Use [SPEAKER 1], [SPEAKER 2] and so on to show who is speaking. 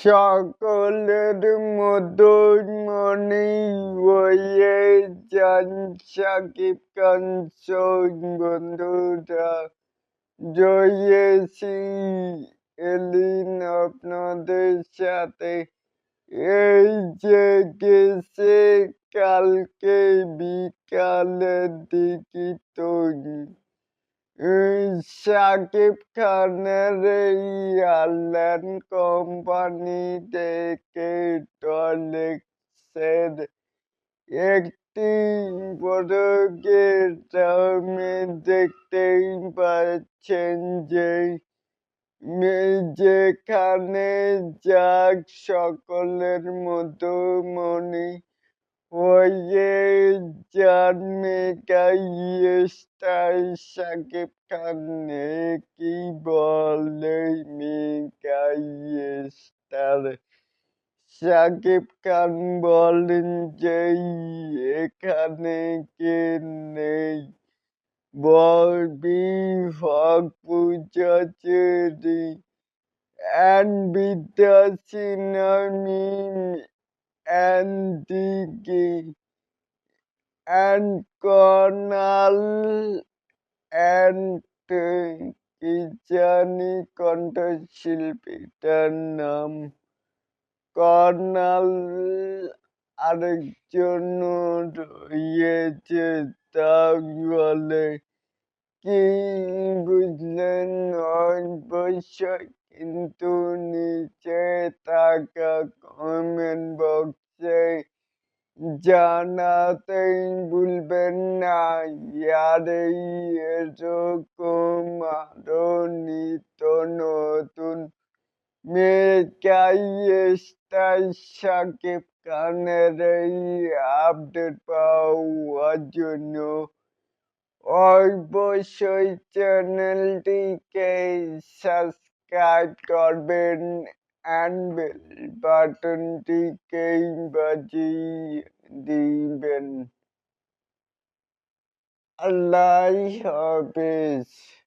[SPEAKER 1] সকলের মতোই মনে হয়ে যান। সাকিব খান বন্ধুরা জয়েছি এলিন আপনাদের সাথে। এই যে গেছে কালকে বিকালের দিকে তৈরি শাকিব খানের এই এয়ারলাইন কোম্পানি থেকে টলেক্সের একটি প্রোগ্রামে দেখতেই পাচ্ছেন যে যেখানে যাক সকলের মতো মনে হয়ে যান মেগা স্টার শাকিব খান কি বলে মেগা স্টার শাকিব খান বলেন যে এখানে কে নেই Bobby Haque Puja Cherry and Vidya সিনামি and Diggy and Cornell and কি জানি কণ্ঠশিল্পীটার নাম কর্নাল আরেকজন রয়েছে তাহলে কি বুঝলেন অবশ্যই কিন্তু নিচে থাকা কমেন্ট বক্সে জানাতেই ভুলবেন না। এই এরকম আরও নিত্য নতুন মেকাই স্টার সাকিব খানের এই আপডেট পাওয়ার জন্য অবশ্যই চ্যানেলটিকে সাবস্ক্রাইব করবেন। অ্যান্ড বেল বাটনটিকে lieben. Allein habe ich